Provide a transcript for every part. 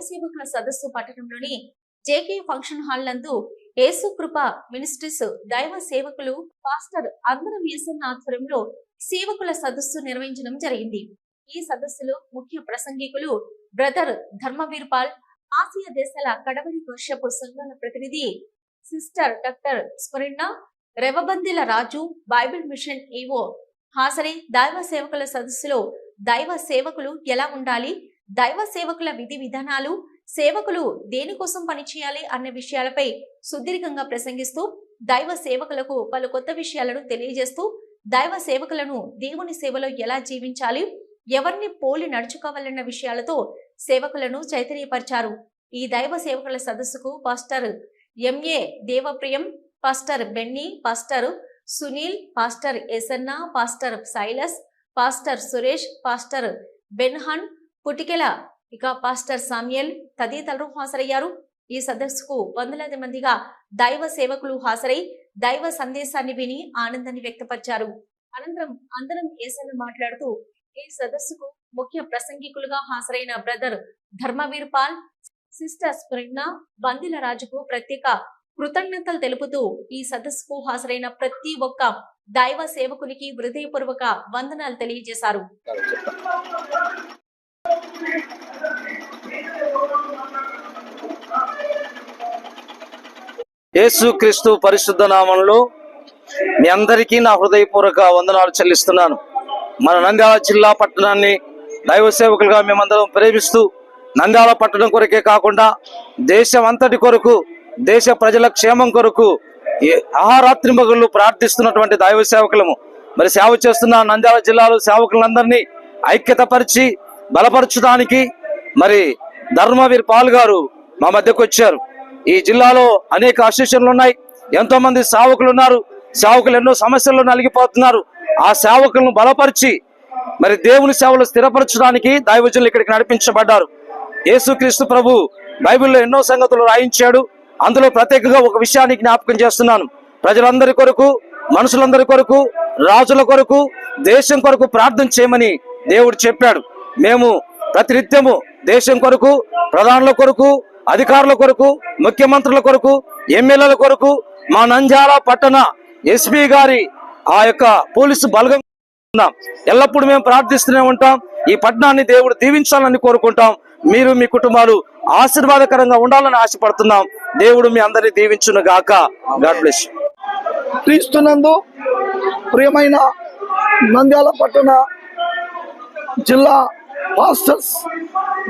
స్వయంసేవకుల సదస్సు పట్టణంలోని JK function hall నందు యేసు కృప మినిస్ట్రీస్ దైవ సేవకులు పాస్టర్ అందరం యేసన్న ఆధ్వర్యంలో సేవకుల సదస్సు నిర్వహించడం జరిగింది. ఈ సదస్సులో ముఖ్య ప్రసంగికులు బ్రదర్ ధర్మవీర్పాల్ ఆసియా దేశాల కడవరి వర్షపు సంఘాల ప్రతినిధి సిస్టర్ డాక్టర్ స్మరిణ రెవబందిల రాజు బైబిల్ మిషన్ ఈవో హాసరి దైవ సేవకుల సదస్సులో దైవ సేవకులు ఎలా ఉండాలి దైవ సేవకుల విధి విధానాలు సేవకులు దేనికోసం పనిచేయాలి అన్న విషయాలపై సుదీర్ఘంగా ప్రసంగిస్తూ దైవ సేవకులకు పలు కొత్త విషయాలను తెలియజేస్తూ దైవ సేవకులను దేవుని సేవలో ఎలా జీవించాలి ఎవరిని పోలి నడుచుకోవాలన్న విషయాలతో సేవకులను చైతన్యపరిచారు. ఈ దైవ సేవకుల సదస్సుకు pastor M A Devapriyam pastor Benny pastor Sunil pastor Esanna pastor Silas pastor Suresh pastor Benhan Puttikela ఇక పాస్టర్ సామ్యల్ తదితరులు హాజరయ్యారు. ఈ సదస్సుకు వందలాది మందిగా దైవ సేవకులు హాజరై దైవ సందేశాన్ని విని ఆనందాన్ని వ్యక్తపరిచారు. అనంతరం అందరం ఏసన్న మాట్లాడుతూ ఈ సదస్సుకు ముఖ్య ప్రసంగికులుగా హాజరైన బ్రదర్ ధర్మవీర్ పాల్ సిస్టర్ స్ప్రింగ్న బందిల రాజుకు ప్రత్యేక కృతజ్ఞతలు తెలుపుతూ ఈ సదస్సుకు హాజరైన ప్రతి ఒక్క దైవ సేవకునికి హృదయపూర్వక వందనాలు తెలియజేశారు. యేసుక్రీస్తు పరిశుద్ధ నామంలో మీ అందరికీ నా హృదయపూర్వక వందనాలు చెల్లిస్తున్నాను. మన నంద్యాల జిల్లా పట్టణాన్ని దైవ సేవకులుగా మేమందరం ప్రేమిస్తూ నంద్యాల పట్టణం కొరకే కాకుండా దేశం అంతటి కొరకు దేశ ప్రజల క్షేమం కొరకు ఆహారాత్రి మగుళ్ళు ప్రార్థిస్తున్నటువంటి దైవ సేవకులము. మరి సేవ చేస్తున్న నంద్యాల జిల్లాలో సేవకులందరినీ ఐక్యతపరిచి బలపరచడానికి మరి ధర్మవీర్ పాల్ గారు మా మధ్యకు వచ్చారు. ఈ జిల్లాలో అనేక అసోసియేషన్లు ఉన్నాయి. ఎంతో మంది సేవకులు ఉన్నారు. సేవకులు ఎన్నో సమస్యల్లో నలిగిపోతున్నారు. ఆ సేవకులను బలపరిచి మరి దేవుని సేవలు స్థిరపరచడానికి దైవజనులు ఇక్కడికి నడిపించబడ్డారు. యేసుక్రీస్తు ప్రభు బైబిల్లో ఎన్నో సంగతులు రాయించాడు. అందులో ప్రత్యేకంగా ఒక విషయాన్ని జ్ఞాపకం చేస్తున్నాను. ప్రజలందరి కొరకు మనుషులందరి కొరకు రాజుల కొరకు దేశం కొరకు ప్రార్థన చేయమని దేవుడు చెప్పాడు. మేము ప్రతినిత్యము దేశం కొరకు ప్రధానుల కొరకు అధికారుల కొరకు ముఖ్యమంత్రుల కొరకు ఎమ్మెల్యేల కొరకు మా నంజాల పట్టణ ఎస్పీ గారి ఆ యొక్క పోలీసు బలగం ఉన్నాం. ఎల్లప్పుడూ మేము ప్రార్థిస్తూనే ఉంటాం. ఈ పట్టణాన్ని దేవుడు దీవించాలని కోరుకుంటాం. మీరు మీ కుటుంబాలు ఆశీర్వాదకరంగా ఉండాలని ఆశపడుతున్నాం. దేవుడు మీ అందరినీ దీవించును గాక. గాడ్ బ్లెస్ క్రీస్తునందు ప్రియమైన నంద్యాల పట్టణ జిల్లా పాస్టర్స్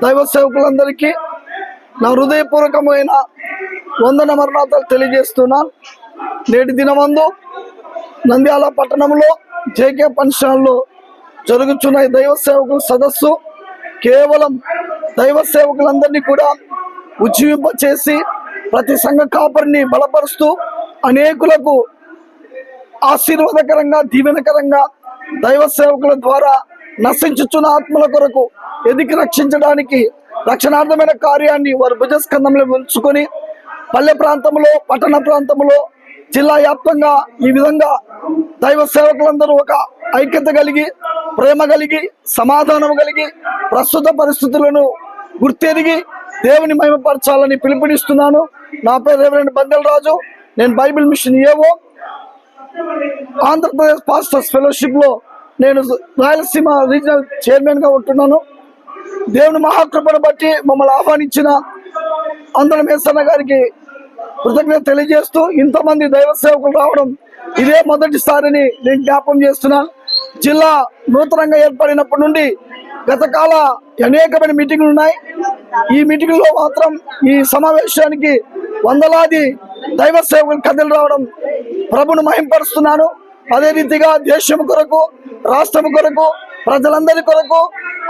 దైవ సేవకులందరికీ నా హృదయపూర్వకమైన వందన మరణాలు తెలియజేస్తున్నాను నేటి దినమందు నంద్యాల పట్టణంలో జేకే పంచాల్లో జరుగుతున్న దైవ సేవకుల సదస్సు కేవలం దైవ సేవకులందరినీ కూడా ఉజ్జీవింపచేసి ప్రతి సంఘ కాపరిని బలపరుస్తూ అనేకులకు ఆశీర్వాదకరంగా దీవెనకరంగా దైవ సేవకుల ద్వారా నశించుచున్న ఆత్మల కొరకు ఎదికి రక్షించడానికి రక్షణార్థమైన కార్యాన్ని వారు భుజస్కంధంలో ఉంచుకొని పల్లె ప్రాంతంలో పట్టణ ప్రాంతంలో జిల్లా వ్యాప్తంగా ఈ విధంగా దైవ సేవకులందరూ ఒక ఐక్యత కలిగి ప్రేమ కలిగి సమాధానం కలిగి ప్రస్తుత పరిస్థితులను గుర్తెరిగి దేవుని మహిమపరచాలని పిలుపునిస్తున్నాను. నా పేరు రేవరెండ్ బందెల రాజు నేను బైబిల్ మిషన్ ఏవో ఆంధ్రప్రదేశ్ పాస్టర్స్ ఫెలోషిప్లో నేను రాయలసీమ రీజనల్ చైర్మన్గా ఉంటున్నాను. దేవుని మహాకృపను బట్టి మమ్మల్ని ఆహ్వానించిన అందరం మేసన్న గారికి కృతజ్ఞత తెలియజేస్తూ ఇంతమంది దైవ సేవకులు రావడం ఇదే మొదటిసారిని నేను జ్ఞాపం చేస్తున్నా. జిల్లా నూతనంగా ఏర్పడినప్పటి నుండి గత కాల అనేకమైన మీటింగ్లు ఉన్నాయి. ఈ మీటింగ్లో మాత్రం ఈ సమావేశానికి వందలాది దైవ సేవకులు కథలు రావడం ప్రభును మహింపరుస్తున్నాను. అదే రీతిగా దేశం కొరకు రాష్ట్రం కొరకు ప్రజలందరి కొరకు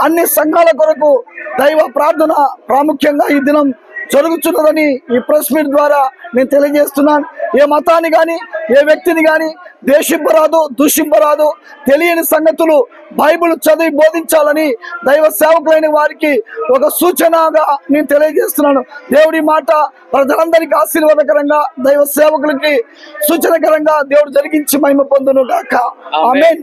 అన్ని సంఘాల కొరకు దైవ ప్రార్థన ప్రాముఖ్యంగా ఈ దినం జరుగుతున్నదని ఈ ప్రెస్ మీట్ ద్వారా నేను తెలియజేస్తున్నాను. ఏ మతాన్ని కానీ ఏ వ్యక్తిని కానీ దేశింపరాదు దూషింపరాదు తెలియని సంగతులు బైబిల్ చదివి బోధించాలని దైవ సేవకులైన వారికి ఒక సూచనగా నేను తెలియజేస్తున్నాను. దేవుడి మాట ప్రజలందరికీ ఆశీర్వాదకరంగా దైవ సేవకులకి సూచనకరంగా దేవుడు జరిగించి మహిమ పొందును గాక amen.